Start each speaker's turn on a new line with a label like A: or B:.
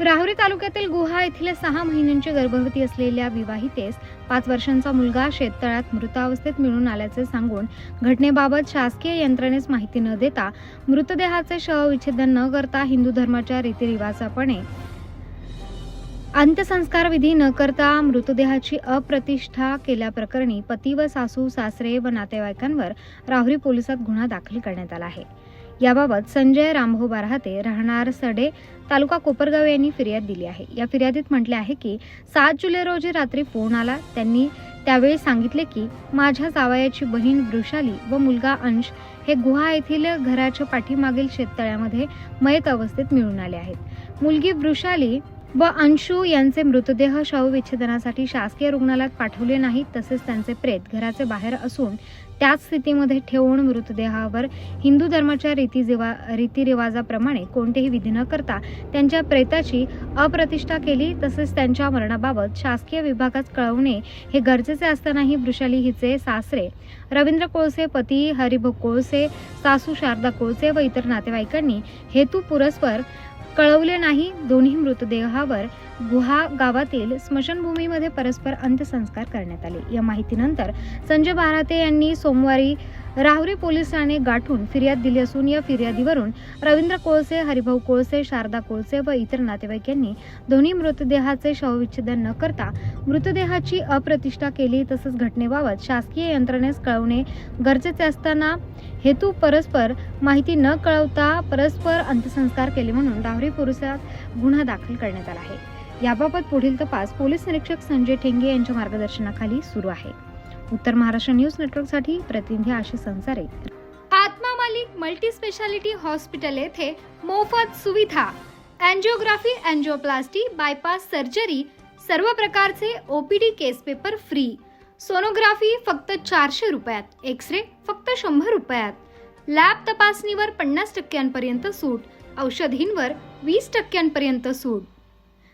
A: राहुरी तालुक्यातील गुहा येथील सहा महिन्यांची गर्भवती असलेल्या विवाहितेस पाच वर्षांचा मुलगा शेततळ्यात मृतावस्थेत मिळून आल्याचे सांगून घटनेबाबत शासकीय यंत्रणेस माहिती न देता मृतदेहाचे शवविच्छेदन न करता हिंदू धर्माच्या रीतिरिवाजापणे अंत्यसंस्कार विधी न करता मृतदेहाची अप्रतिष्ठा केल्याप्रकरणी पती व सासू सासरे व नातेवाईकांवर राहुरी पोलिसात गुन्हा दाखल करण्यात आला आहे. याबाबत संजय रामभाऊ बारहाते राहणार सडे तालुका कोपरगाव यांनी फिर्याद दिली आहे. या फिर्यादीत म्हटले आहे की सात जुलै रोजी रात्री फोन आला. त्यांनी त्यावेळी सांगितले की माझ्या जावयाची बहीण वृषाली व मुलगा अंश हे गुहा येथील घराच्या पाठीमागील शेततळ्यामध्ये मयत अवस्थेत मिळून आले आहेत. मुलगी वृषाली व अंशू यांचे मृतदेह शवविच्छेदनासाठी शासकीय रुग्णालयात पाठवले नाहीत तसेच त्यांचे प्रेत घराचे बाहेर असून त्याच स्थितीमध्ये ठेवून मृतदेहावर हिंदू धर्माच्या रीतिजिवा रीतिरिवाजाप्रमाणे कोणतेही विधी न करता त्यांच्या प्रेताची अप्रतिष्ठा केली तसेच त्यांच्या मरणाबाबत शासकीय विभागात कळवणे हे गरजेचे असतानाही वृषाली हिचे सासरे रवींद्र कोळसे पती हरिभ कोळसे सासू शारदा कोळसे व इतर नातेवाईकांनी हेतू पुरस्पर कळवले नाही दोन्ही मृतदेहावर गुहा गावातील स्मशानभूमीमध्ये परस्पर अंत्यसंस्कार करण्यात आले. या माहितीनंतर संजय बाराते यांनी सोमवारी राहुरी पोलीस ठाणे गाठून फिर्याद दिली असून या फिर्यादीवरून रवींद्र कोळसे हरिभाऊ कोळसे शारदा कोळसे व इतर नातेवाईक यांनी दोन्ही मृतदेहाचे शवविच्छेदन न करता मृतदेहाची अप्रतिष्ठा केली. तसंच घटनेबाबत शासकीय यंत्रणेस कळवणे गरजेचे असताना हेतू परस्पर माहिती न कळवता परस्पर अंत्यसंस्कार केले म्हणून राहुरी पोलिसात गुन्हा दाखल करण्यात आला आहे. याबाबत पुढील तपास पोलीस निरीक्षक संजय ठेंगे यांच्या मार्गदर्शनाखाली सुरू आहे. उत्तर महाराष्ट्र न्यूज नेटवर्कसाठी प्रतिनिधी आशिष संसारे.
B: आत्मा मालिक मल्टी स्पेशालिटी हॉस्पिटल येथे मोफत सुविधा अँजिओग्राफी अँजिओप्लास्टी बायपास सर्जरी सर्व प्रकारचे OPD case paper free sonography फक्त चारशे रुपयात एक्स रे फक्त शंभर रुपयात. लॅब तपासणीवर पन्नास टक्क्यांपर्यंत सूट औषधींवर वीस टक्क्यांपर्यंत सूट.